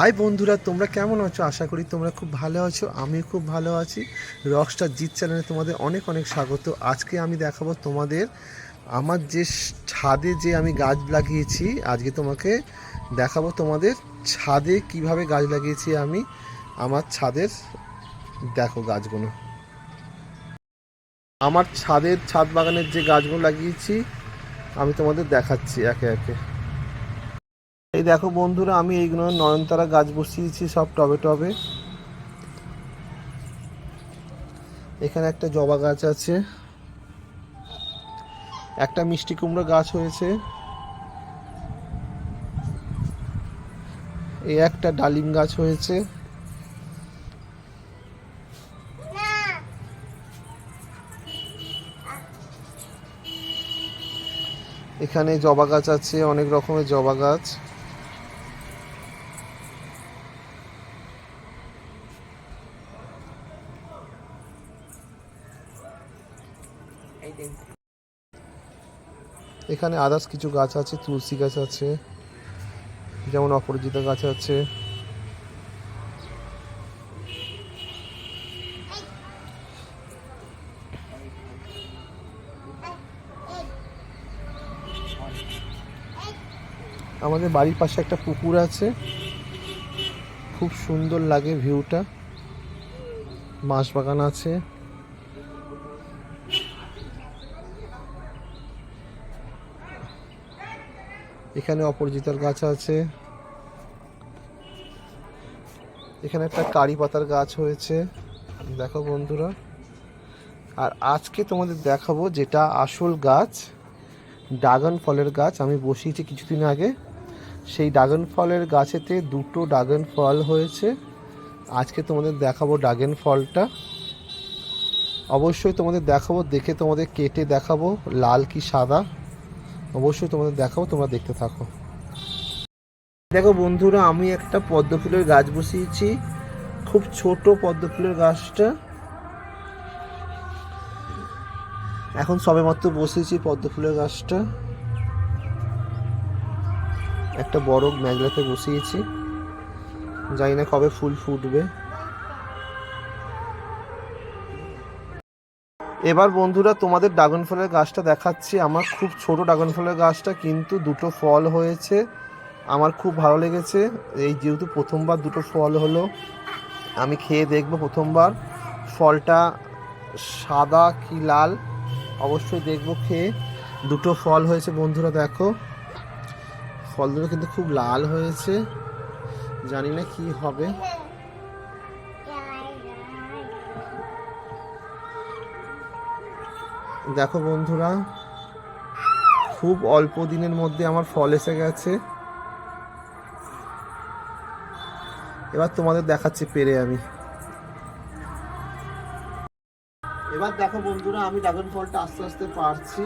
High বন্ধুরা, তোমরা কেমন আছো? আশা করি তোমরা খুব ভালো আছো আমি খুব ভালো আছি। রকস্টার জিৎ চ্যানেলে তোমাদের অনেক অনেক স্বাগত। আজকে আমি দেখাবো তোমাদের আমার যে ছাদে যে আমি গাছ লাগিয়েছি, আজকে তোমাকে দেখাবো তোমাদের ছাদে কীভাবে গাছ লাগিয়েছি আমি আমার ছাদের। দেখো গাছগুলো। আমার ছাদের, ছাদ বাগানের যে গাছগুলো লাগিয়েছি, আমি তোমাদের দেখাচ্ছি একে একে। এই দেখো বন্ধুরা, আমি এইগুলো নয়নতারা গাছ বসিয়ে বসিয়েছি সব টবে টবে। এখানে একটা জবা গাছ আছে। একটা মিষ্টি কুমড়ো গাছ হয়েছে। এই একটা ডালিম গাছ হয়েছে। এখানে জবা গাছ আছে, অনেক রকমের জবা গাছ। এখানে আদার্স কিছু গাছ আছে, তুলসী গাছ আছে, যেমন অপরাজিতা গাছ আছে। আমাদের বাড়ির পাশে একটা পুকুর আছে। খুব সুন্দর লাগে ভিউটা। বাঁশ বাগান আছে। এখানে অপরাজিতার গাছ আছে। এখানে একটা কারি পাতার গাছ হয়েছে। দেখো বন্ধুরা। আর আজকে তোমাদের দেখাবো যেটা আসল গাছ, ড্রাগন ফলের গাছ। আমি বসিয়েছি কিছুদিন আগে। সেই ড্রাগন ফলের গাছেতে দুটো ড্রাগন ফল হয়েছে। আজকে তোমাদের দেখাবো ড্রাগন ফলটা। অবশ্যই তোমাদের দেখাবো, দেখে তোমাদের কেটে দেখাবো, লাল কি সাদা। অবশ্যই তোমাদের দেখাবো, তোমরা দেখতে থাকো। দেখো বন্ধুরা, আমি একটা পদ্ম ফুলের গাছ বসিয়েছি। খুব ছোট পদ্ম ফুলের গাছটা। এখন সবে মাত্র বসিয়েছি পদ্ম ফুলের গাছটা। একটা বড় ম্যাগলাতে বসিয়েছি। জানি না কবে ফুল ফুটবে। এবার বন্ধুরা তোমাদের ড্রাগন ফলের গাছটা দেখাচ্ছি। আমার খুব ছোট ড্রাগন ফলের গাছটা, কিন্তু দুটো ফল হয়েছে। আমার খুব ভালো লেগেছে। এই যেহেতু প্রথমবার দুটো ফল হলো, আমি খেয়ে দেখব প্রথমবার। ফলটা সাদা কি লাল, অবশ্যই দেখব খেয়ে। দুটো ফল হয়েছে বন্ধুরা, দেখো। ফল দুটো কিন্তু খুব লাল হয়েছে। জানি না কি হবে। দেখো বন্ধুরা, খুব অল্প দিনের মধ্যে আমার ফল এসে গেছে। এবার তোমাদের দেখাচ্ছি পেরে আমি। এবার দেখো বন্ধুরা, আমি ড্রাগন ফলটা আস্তে আস্তে পারছি।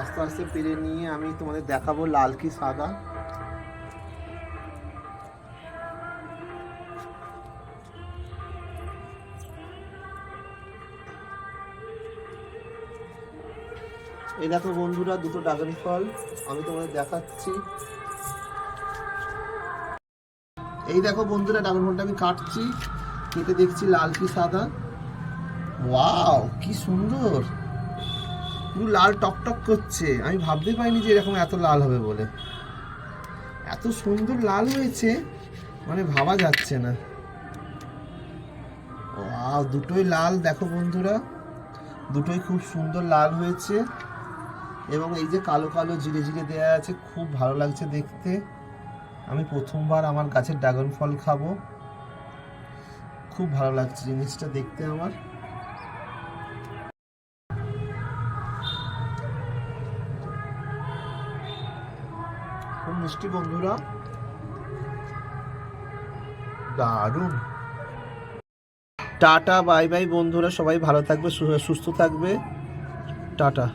আস্তে আস্তে পেরে নিয়ে আমি তোমাদের দেখাবো লাল কি সাদা। এই দেখো বন্ধুরা, দুটো ড্রাগন ফল আমি তোমাদের দেখাচ্ছি। এই দেখো বন্ধুরা ড্রাগন ফলটা আমি কাটছি। কেটে দেখছি লাল কি সাদা। ওয়াও কি সুন্দর। পুরো লাল টকটক করছে। আমি ভাবতে পারিনি যে এরকম এত লাল হবে বলে। এত সুন্দর লাল হয়েছে মানে ভাবা যাচ্ছে না। ওয়াও দুটোই লাল, দেখো বন্ধুরা। দুটোই খুব সুন্দর লাল হয়েছে। এবং এই যে কালো কালো জিরে জিরে দেওয়া আছে, খুব ভালো লাগছে দেখতে। আমি প্রথমবার আমার গাছের ড্রাগন ফল খাব। খুব ভালো লাগছে জিনিসটা দেখতে আমার। খুব মিষ্টি বন্ধুরা। দারুণ। টাটা, বাই বাই বন্ধুরা, সবাই ভালো থাকবে সুস্থ থাকবে। টাটা।